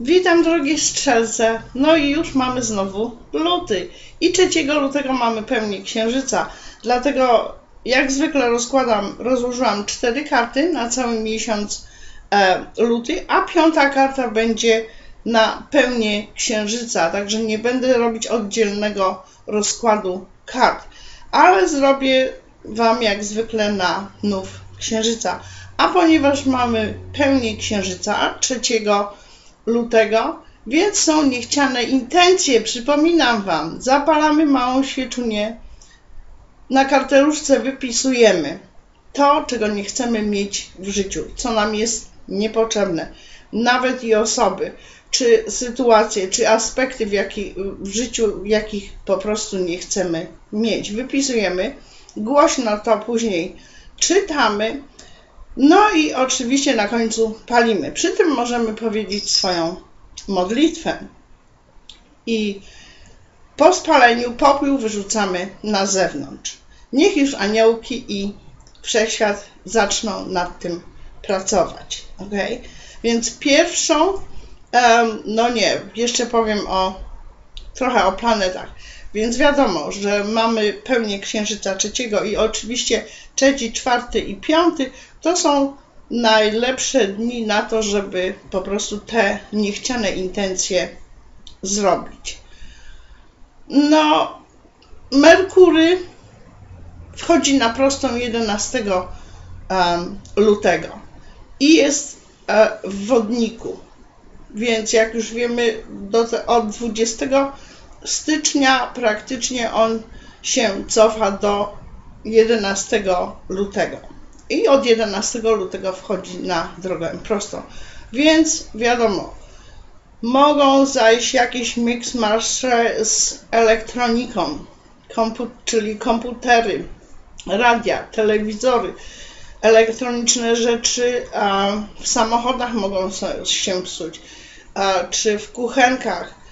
Witam drogie strzelce. No i już mamy znowu luty. I 3 lutego mamy pełnię księżyca. Dlatego jak zwykle rozkładam, rozłożyłam cztery karty na cały miesiąc e, luty, a piąta karta będzie na pełnię księżyca. Także nie będę robić oddzielnego rozkładu kart, ale zrobię Wam jak zwykle na nów księżyca. A ponieważ mamy pełnię księżyca 3 lutego, więc są niechciane intencje. Przypominam Wam, zapalamy małą świeczunię, na karteluszce wypisujemy to, czego nie chcemy mieć w życiu, co nam jest niepotrzebne, nawet i osoby, czy sytuacje, czy aspekty w, jaki, w życiu, jakich po prostu nie chcemy mieć. Wypisujemy, głośno to później czytamy, no i oczywiście na końcu palimy. Przy tym możemy powiedzieć swoją modlitwę. I po spaleniu popiół wyrzucamy na zewnątrz. Niech już aniołki i wszechświat zaczną nad tym pracować. Ok? Więc pierwszą, no nie, jeszcze powiem o trochę o planetach. Więc wiadomo, że mamy pełnię księżyca trzeciego i oczywiście trzeci, czwarty i piąty to są najlepsze dni na to, żeby po prostu te niechciane intencje zrobić. No, Merkury wchodzi na prostą 11 um, lutego i jest e, w wodniku. Więc jak już wiemy, do, od 20 stycznia praktycznie on się cofa do 11 lutego. I od 11 lutego wchodzi na drogę prostą. Więc wiadomo, mogą zajść jakieś mix z elektroniką, kompu czyli komputery, radia, telewizory, elektroniczne rzeczy w samochodach mogą się psuć, czy w kuchenkach.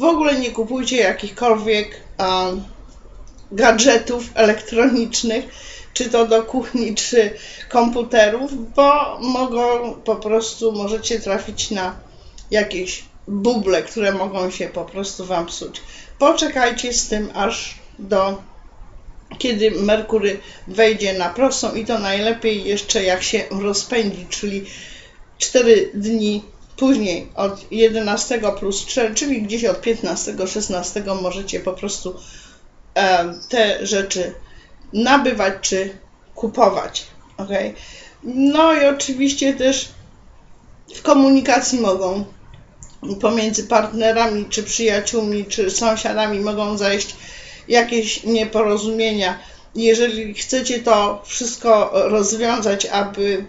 W ogóle nie kupujcie jakichkolwiek a, gadżetów elektronicznych, czy to do kuchni, czy komputerów, bo mogą po prostu, możecie trafić na jakieś buble, które mogą się po prostu Wam psuć. Poczekajcie z tym aż do kiedy Merkury wejdzie na prostą i to najlepiej jeszcze jak się rozpędzi, czyli 4 dni później od 11 plus 4, czyli gdzieś od 15-16 możecie po prostu e, te rzeczy nabywać czy kupować. ok? No i oczywiście też w komunikacji mogą pomiędzy partnerami, czy przyjaciółmi, czy sąsiadami mogą zajść jakieś nieporozumienia. Jeżeli chcecie to wszystko rozwiązać, aby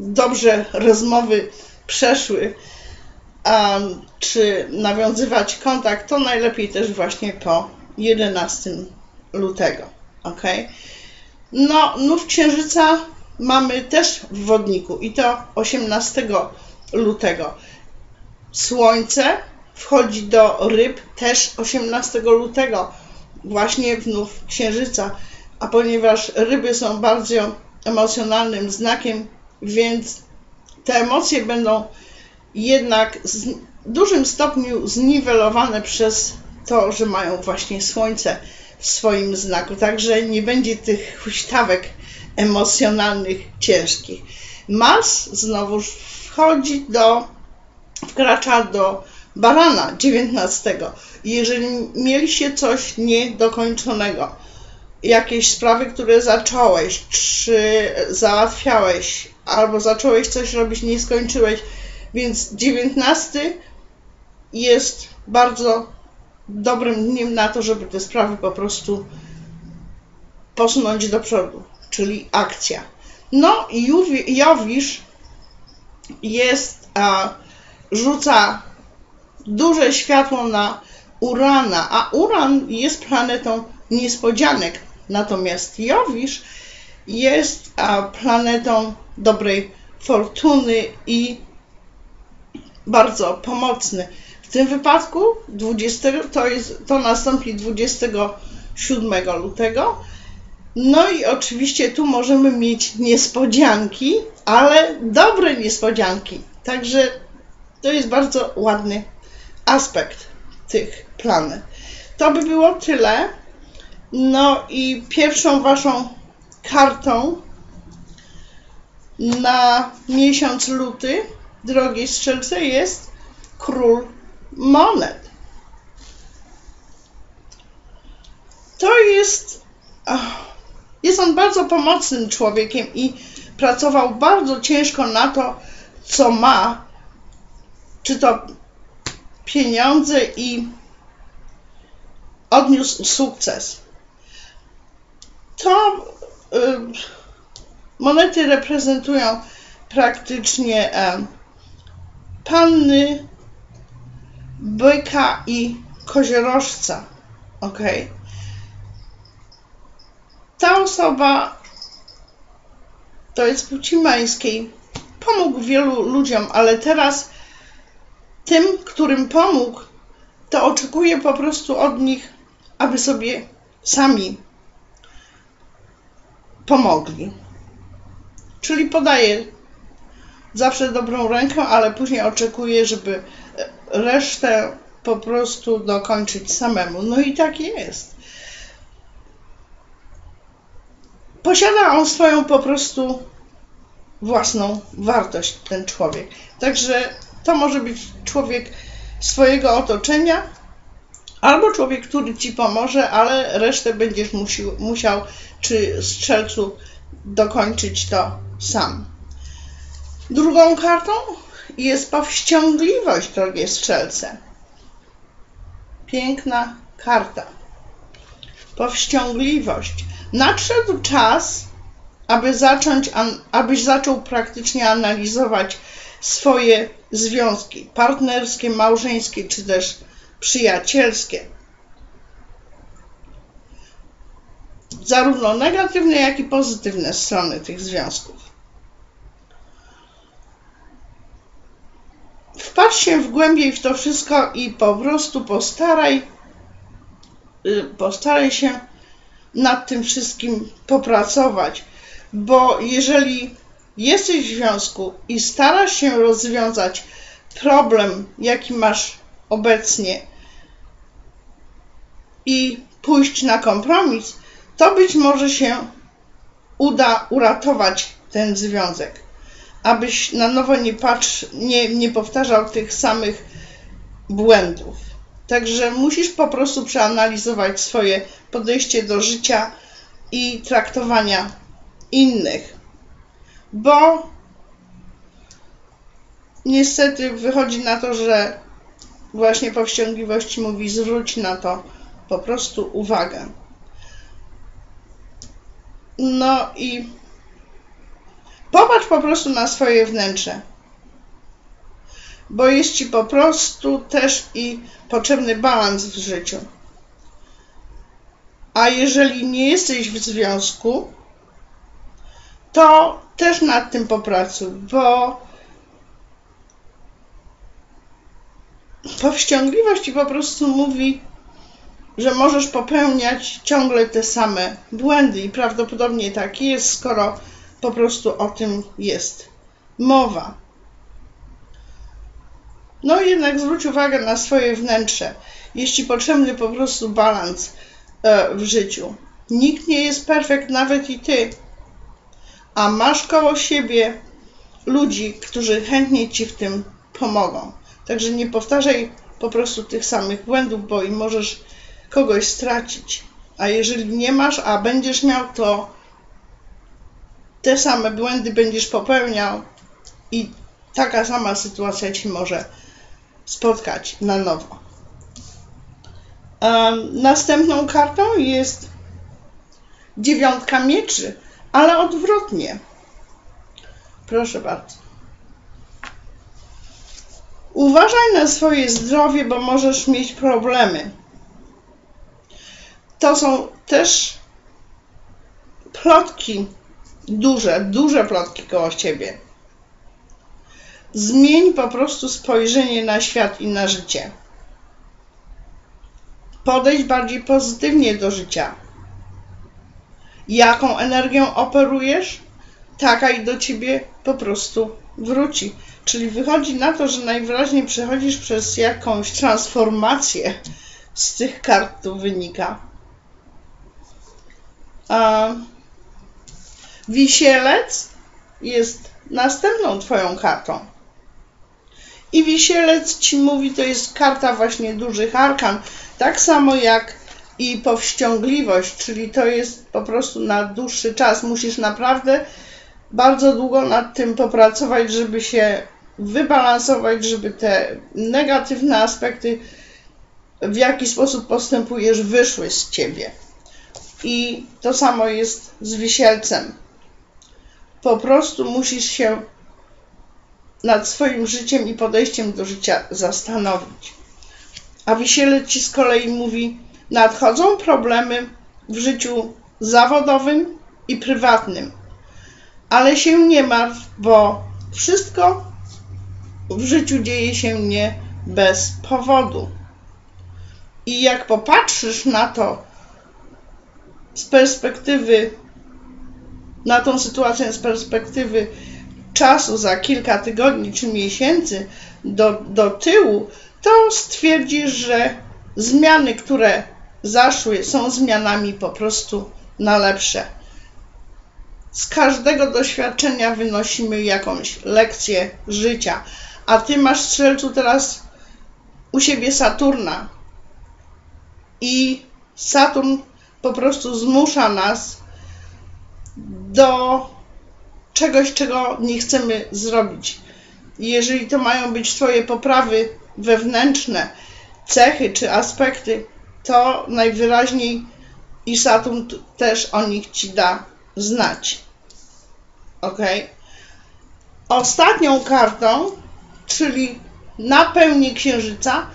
dobrze rozmowy przeszły, um, czy nawiązywać kontakt, to najlepiej też właśnie po 11 lutego. Ok? No, nów księżyca mamy też w wodniku i to 18 lutego. Słońce wchodzi do ryb też 18 lutego właśnie wnów księżyca, a ponieważ ryby są bardzo emocjonalnym znakiem, więc te emocje będą jednak w dużym stopniu zniwelowane przez to, że mają właśnie słońce w swoim znaku. Także nie będzie tych huśtawek emocjonalnych ciężkich. Mars znowu wchodzi do, wkracza do barana 19. Jeżeli mieliście coś niedokończonego, jakieś sprawy, które zacząłeś, czy załatwiałeś, albo zacząłeś coś robić, nie skończyłeś, więc 19 jest bardzo dobrym dniem na to, żeby te sprawy po prostu posunąć do przodu, czyli akcja. No i Jowisz jest, a, rzuca duże światło na Urana, a Uran jest planetą niespodzianek, natomiast Jowisz jest planetą dobrej fortuny i bardzo pomocny. W tym wypadku 20, to, jest, to nastąpi 27 lutego. No i oczywiście tu możemy mieć niespodzianki, ale dobre niespodzianki. Także To jest bardzo ładny aspekt tych planet. To by było tyle. No i pierwszą waszą kartą na miesiąc luty, drogie strzelce, jest król monet. To jest. Jest on bardzo pomocnym człowiekiem i pracował bardzo ciężko na to, co ma, czy to pieniądze i odniósł sukces. To monety reprezentują praktycznie panny, byka i koziorożca. Ok. Ta osoba to jest płci męskiej. Pomógł wielu ludziom, ale teraz tym, którym pomógł, to oczekuje po prostu od nich, aby sobie sami pomogli. Czyli podaje zawsze dobrą rękę, ale później oczekuje, żeby resztę po prostu dokończyć samemu. No i tak jest. Posiada on swoją po prostu własną wartość, ten człowiek. Także to może być człowiek swojego otoczenia, albo człowiek, który ci pomoże, ale resztę będziesz musiał, musiał czy strzelcu dokończyć to sam. Drugą kartą jest powściągliwość, drogie strzelce. Piękna karta. Powściągliwość. Nadszedł czas, aby zacząć, abyś zaczął praktycznie analizować swoje związki partnerskie, małżeńskie czy też przyjacielskie. Zarówno negatywne, jak i pozytywne strony tych związków. Wpatrz się w głębiej w to wszystko i po prostu postaraj, y, postaraj się nad tym wszystkim popracować, bo jeżeli jesteś w związku i starasz się rozwiązać problem, jaki masz obecnie i pójść na kompromis, to być może się uda uratować ten związek. Abyś na nowo nie patrz, nie, nie powtarzał tych samych błędów. Także musisz po prostu przeanalizować swoje podejście do życia i traktowania innych bo niestety wychodzi na to, że właśnie powściągliwość mówi zwróć na to po prostu uwagę. No i popatrz po prostu na swoje wnętrze. Bo jest ci po prostu też i potrzebny balans w życiu. A jeżeli nie jesteś w związku, to też nad tym popracuj, bo powściągliwość ci po prostu mówi, że możesz popełniać ciągle te same błędy i prawdopodobnie tak jest, skoro po prostu o tym jest mowa. No jednak zwróć uwagę na swoje wnętrze. Jeśli potrzebny po prostu balans e, w życiu. Nikt nie jest perfekt, nawet i ty a masz koło siebie ludzi, którzy chętnie ci w tym pomogą. Także nie powtarzaj po prostu tych samych błędów, bo i możesz kogoś stracić. A jeżeli nie masz, a będziesz miał, to te same błędy będziesz popełniał i taka sama sytuacja ci może spotkać na nowo. Następną kartą jest dziewiątka mieczy ale odwrotnie. Proszę bardzo. Uważaj na swoje zdrowie, bo możesz mieć problemy. To są też plotki, duże, duże plotki koło ciebie. Zmień po prostu spojrzenie na świat i na życie. Podejdź bardziej pozytywnie do życia jaką energią operujesz, taka i do ciebie po prostu wróci. Czyli wychodzi na to, że najwyraźniej przechodzisz przez jakąś transformację z tych kart tu wynika. Wisielec jest następną twoją kartą. I wisielec ci mówi, to jest karta właśnie dużych arkan, tak samo jak i powściągliwość, czyli to jest po prostu na dłuższy czas. Musisz naprawdę bardzo długo nad tym popracować, żeby się wybalansować, żeby te negatywne aspekty, w jaki sposób postępujesz, wyszły z ciebie. I to samo jest z wisielcem. Po prostu musisz się nad swoim życiem i podejściem do życia zastanowić. A wisielec ci z kolei mówi, nadchodzą problemy w życiu zawodowym i prywatnym. Ale się nie martw, bo wszystko w życiu dzieje się nie bez powodu. I jak popatrzysz na to z perspektywy, na tą sytuację z perspektywy czasu za kilka tygodni czy miesięcy do, do tyłu, to stwierdzisz, że zmiany, które zaszły, są zmianami po prostu na lepsze. Z każdego doświadczenia wynosimy jakąś lekcję życia. A ty masz strzelcu teraz u siebie Saturna. I Saturn po prostu zmusza nas do czegoś, czego nie chcemy zrobić. Jeżeli to mają być Twoje poprawy wewnętrzne, cechy czy aspekty, to najwyraźniej i Saturn też o nich Ci da znać. Ok? Ostatnią kartą, czyli na pełni księżyca,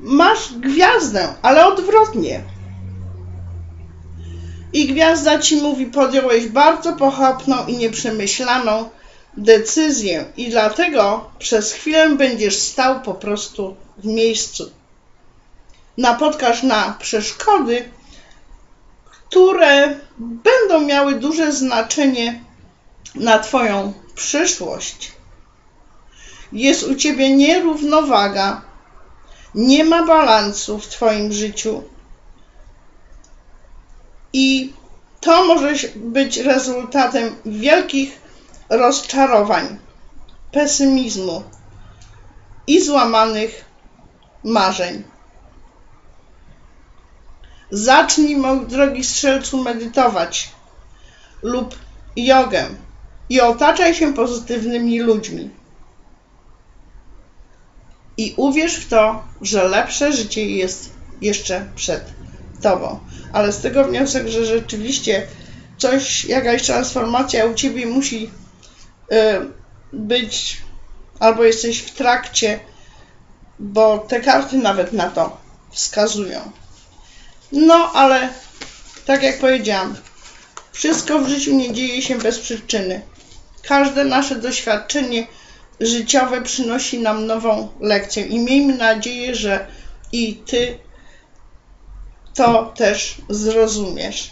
masz gwiazdę, ale odwrotnie. I gwiazda ci mówi, podjąłeś bardzo pochopną i nieprzemyślaną decyzję i dlatego przez chwilę będziesz stał po prostu w miejscu. Napotkasz na przeszkody, które będą miały duże znaczenie na Twoją przyszłość. Jest u Ciebie nierównowaga, nie ma balansu w Twoim życiu i to może być rezultatem wielkich rozczarowań, pesymizmu i złamanych marzeń. Zacznij, mój drogi strzelcu, medytować lub jogę i otaczaj się pozytywnymi ludźmi. I uwierz w to, że lepsze życie jest jeszcze przed Tobą. Ale z tego wniosek, że rzeczywiście coś, jakaś transformacja u Ciebie musi y, być, albo jesteś w trakcie, bo te karty nawet na to wskazują. No, ale tak jak powiedziałam, wszystko w życiu nie dzieje się bez przyczyny. Każde nasze doświadczenie życiowe przynosi nam nową lekcję i miejmy nadzieję, że i Ty to też zrozumiesz.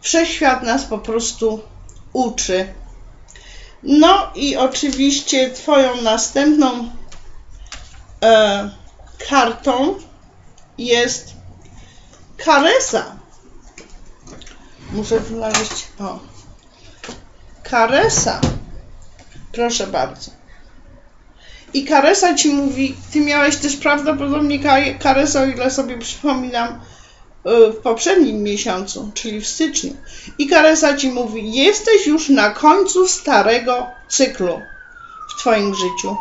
Wszechświat nas po prostu uczy. No i oczywiście Twoją następną e, kartą jest Karesa. Muszę znaleźć. O. Karesa. Proszę bardzo. I Karesa ci mówi, ty miałeś też prawdopodobnie Karesa, o ile sobie przypominam, y, w poprzednim miesiącu, czyli w styczniu. I Karesa ci mówi, jesteś już na końcu starego cyklu w twoim życiu.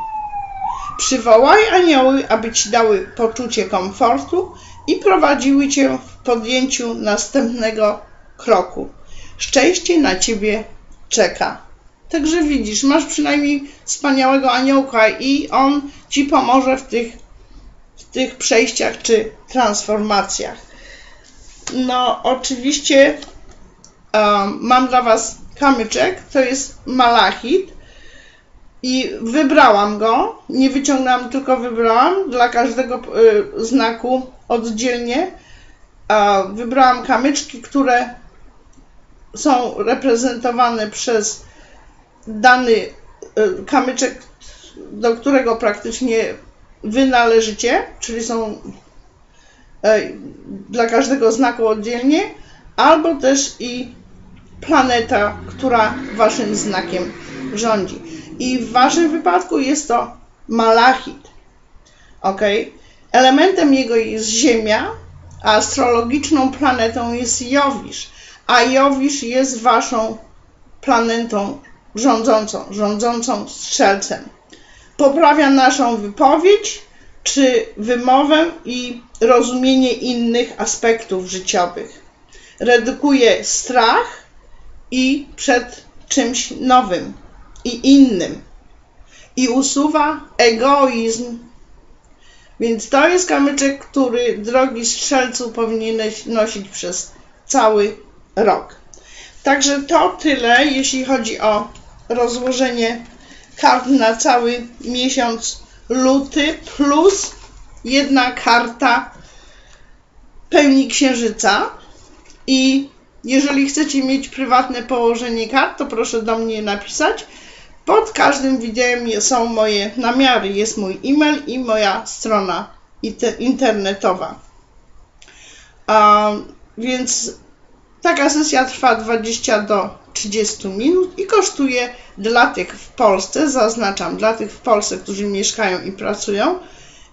Przywołaj anioły, aby ci dały poczucie komfortu i prowadziły cię w podjęciu następnego kroku. Szczęście na ciebie czeka. Także widzisz, masz przynajmniej wspaniałego aniołka i on ci pomoże w tych, w tych przejściach czy transformacjach. No, oczywiście um, mam dla Was kamyczek, to jest malachit i wybrałam go, nie wyciągnęłam, tylko wybrałam dla każdego y, znaku oddzielnie. Wybrałam kamyczki, które są reprezentowane przez dany y, kamyczek, do którego praktycznie wy należycie, czyli są e, dla każdego znaku oddzielnie, albo też i planeta, która waszym znakiem rządzi. I w waszym wypadku jest to malachit. Ok? Elementem jego jest Ziemia, a astrologiczną planetą jest Jowisz. A Jowisz jest waszą planetą rządzącą, rządzącą strzelcem. Poprawia naszą wypowiedź czy wymowę i rozumienie innych aspektów życiowych. Redukuje strach i przed czymś nowym i innym. I usuwa egoizm. Więc to jest kamyczek, który drogi strzelcu powinieneś nosić przez cały rok. Także to tyle, jeśli chodzi o rozłożenie kart na cały miesiąc luty, plus jedna karta pełni księżyca. I jeżeli chcecie mieć prywatne położenie kart, to proszę do mnie napisać. Pod każdym wideo są moje namiary, jest mój e-mail i moja strona internetowa. Um, więc Taka sesja trwa 20 do 30 minut i kosztuje dla tych w Polsce, zaznaczam, dla tych w Polsce, którzy mieszkają i pracują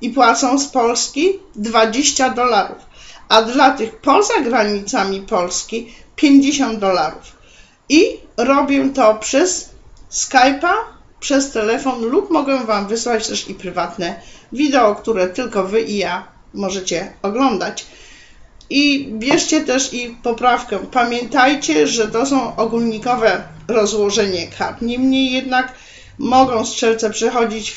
i płacą z Polski 20 dolarów, a dla tych poza granicami Polski 50 dolarów. I robię to przez Skype'a, przez telefon lub mogę Wam wysłać też i prywatne wideo, które tylko Wy i ja możecie oglądać. I bierzcie też i poprawkę. Pamiętajcie, że to są ogólnikowe rozłożenie kart. Niemniej jednak mogą strzelce przechodzić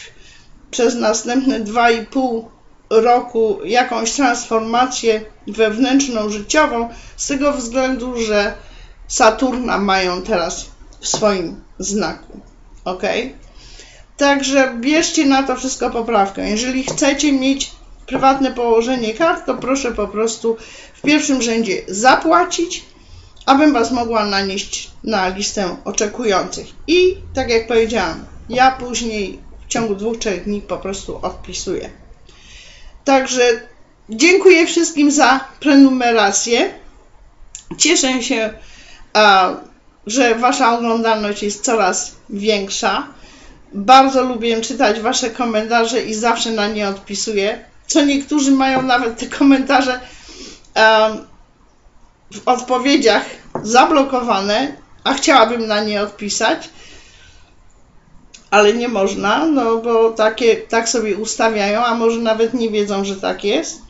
przez następne 2,5 roku jakąś transformację wewnętrzną, życiową, z tego względu, że Saturna mają teraz w swoim znaku. Ok? Także bierzcie na to wszystko poprawkę. Jeżeli chcecie mieć prywatne położenie kart, to proszę po prostu w pierwszym rzędzie zapłacić, abym Was mogła nanieść na listę oczekujących. I tak jak powiedziałam, ja później w ciągu dwóch, trzech dni po prostu odpisuję. Także dziękuję wszystkim za prenumerację. Cieszę się, że Wasza oglądalność jest coraz większa. Bardzo lubię czytać Wasze komentarze i zawsze na nie odpisuję co niektórzy mają nawet te komentarze w odpowiedziach zablokowane, a chciałabym na nie odpisać, ale nie można, no bo takie, tak sobie ustawiają, a może nawet nie wiedzą, że tak jest,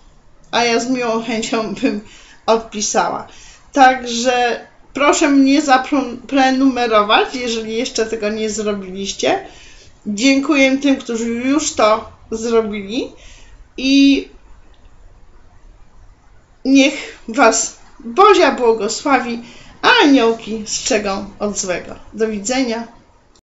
a ja z miłą chęcią bym odpisała. Także proszę mnie zaprenumerować, jeżeli jeszcze tego nie zrobiliście. Dziękuję tym, którzy już to zrobili i niech Was Bozia błogosławi, a aniołki strzegą od złego. Do widzenia.